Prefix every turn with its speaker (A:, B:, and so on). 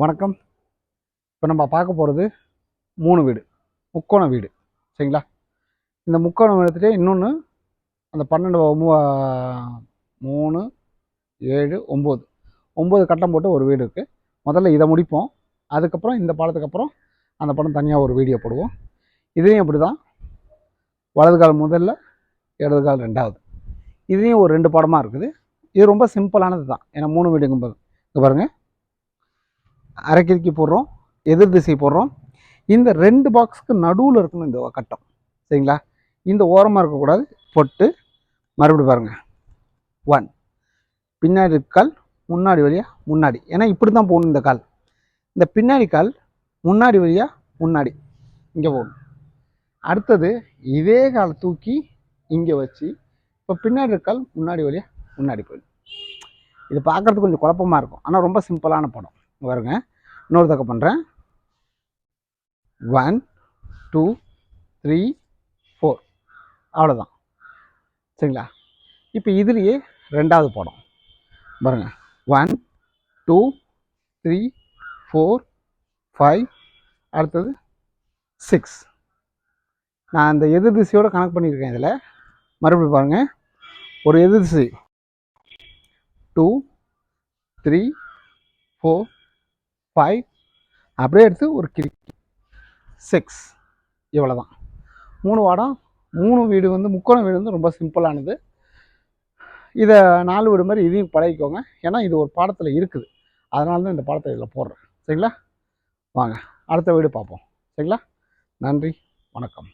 A: வணக்கம். இப்போ நம்ம பார்க்க போகிறது மூணு வீடு முக்கோண வீடு சரிங்களா? இந்த முக்கோணம் எடுத்துகிட்டே இன்னொன்று அந்த பன்னெண்டு மூ- மூணு ஏழு ஒம்பது. ஒம்பது கட்டம் போட்டு ஒரு வீடு இருக்குது முதல்ல இதை முடிப்போம். அதுக்கப்புறம் இந்த பாடத்துக்கு அப்புறம் அந்த படம் தனியாக ஒரு வீடியோ போடுவோம். இதையும் அப்படி தான் வலது கால் முதல்ல இடது கால் ரெண்டாவது. இதையும் ஒரு ரெண்டு படமாக இருக்குது. இது ரொம்ப சிம்பிளானது தான் ஏன்னா மூணு வீடுங்கும்போது. இங்கே பாருங்கள் அரைக்கிறுக்கி போடுறோம் எதிர் திசை போடுறோம். இந்த ரெண்டு பாக்ஸுக்கு நடுவில் இருக்கணும் இந்த கட்டம். சரிங்களா? இந்த ஓரமாக இருக்கக்கூடாது. பொட்டு மறுபடியும் பாருங்கள் ஒன் பின்னாடி கால் முன்னாடி வழியாக முன்னாடி. ஏன்னா இப்படி தான் போகணும் இந்த கால். இந்த பின்னாடி கால் முன்னாடி வழியாக முன்னாடி. இங்கே போகணும் அடுத்தது இதே கால் தூக்கி இங்கே வச்சு இப்போ பின்னாடி இருக்கால் முன்னாடி வழியாக முன்னாடி போயிடும் இது பார்க்குறதுக்கு கொஞ்சம் குழப்பமாக இருக்கும். ஆனால் ரொம்ப சிம்பிளான படம். பாருங்க இன்னொரு தக்க பண்ணுறேன் ஒன் டூ த்ரீ ஃபோர் அவ்வளோதான் சரிங்களா? இப்போ இதுலேயே ரெண்டாவது படம். பாருங்க. One two three four five அடுத்தது சிக்ஸ் நான் அந்த எதிர் திசையோடு கணக்கு பண்ணியிருக்கேன் இதில். மறுபடியும் பாருங்கள் ஒரு எதிர் திசை டூ த்ரீ ஃபோர் ஃபைவ் அப்படியே எடுத்து ஒரு கிரிக்கி சிக்ஸ் இவ்வளோ தான் மூணு வாடம் மூணு வீடு வந்து முக்கோண வீடு வந்து ரொம்ப சிம்பிளானது இதை நாலு வீடு மாதிரி இதையும் பழகிக்கோங்க. ஏன்னா இது ஒரு பாடத்தில் இருக்குது. அதனால தான் இந்த பாடத்தை இதில் போடுறேன். சரிங்களா? வாங்க அடுத்த வீடு பார்ப்போம். சரிங்களா? நன்றி வணக்கம்.